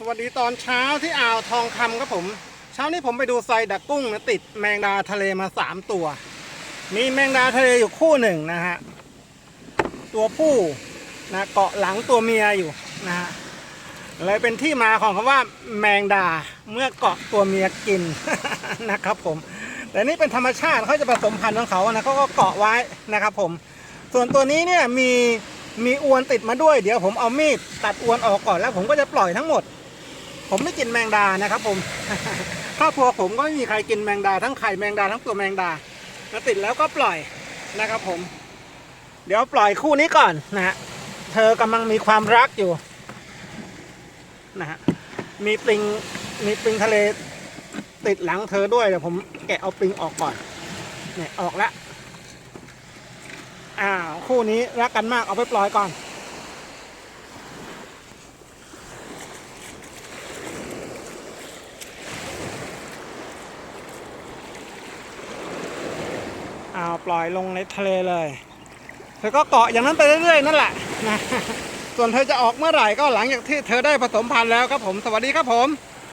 สวัสดีตอนเช้าที่อ่าวทองคำครับผม เช้านี้ผมไปดูไซดักกุ้งนะติดแมงดาทะเลมาสามตัว มีแมงดาทะเลอยู่คู่หนึ่งนะฮะ ตัวผู้นะเกาะหลังตัวเมียอยู่นะฮะเลยเป็นที่มาของคำว่าแมงดาเมื่อเกาะตัวเมียกินนะครับผม แต่นี่เป็นธรรมชาติเขาจะผสมพันธุ์ของเขานะเขาก็เกาะไว้นะครับผม ส่วนตัวนี้เนี่ยมีมีอวนติดมาด้วยเดี๋ยวผมเอามีดตัดอวนออกก่อนแล้วผมก็จะปล่อยทั้งหมด ผมไม่กินแมงดานะครับ ผมครอบครัวผมก็ไม่มีใครกินแมงดาทั้งไข่แมงดาทั้งตัวแมงดาแล้วติดแล้วก็ปล่อยนะครับ ผม เดี๋ยวปล่อยคู่นี้ก่อนนะฮะเธอกำลังมีความรักอยู่นะฮะมีปลิงมีปลิงทะเลติดหลังเธอด้วยเดี๋ยวผมแกะเอาปลิงออกก่อนเนี่ยออกแล้วอ้าวคู่นี้รักกันมากเอาไปปล่อยก่อน เอาปล่อยลงในทะเลเลยเธอก็เกาะอย่างนั้นไปเรื่อยๆนั่นแหละนะส่วนเธอจะออกเมื่อไหร่ก็หลังจากที่เธอได้ผสมพันธุ์แล้วครับผมสวัสดีครับผม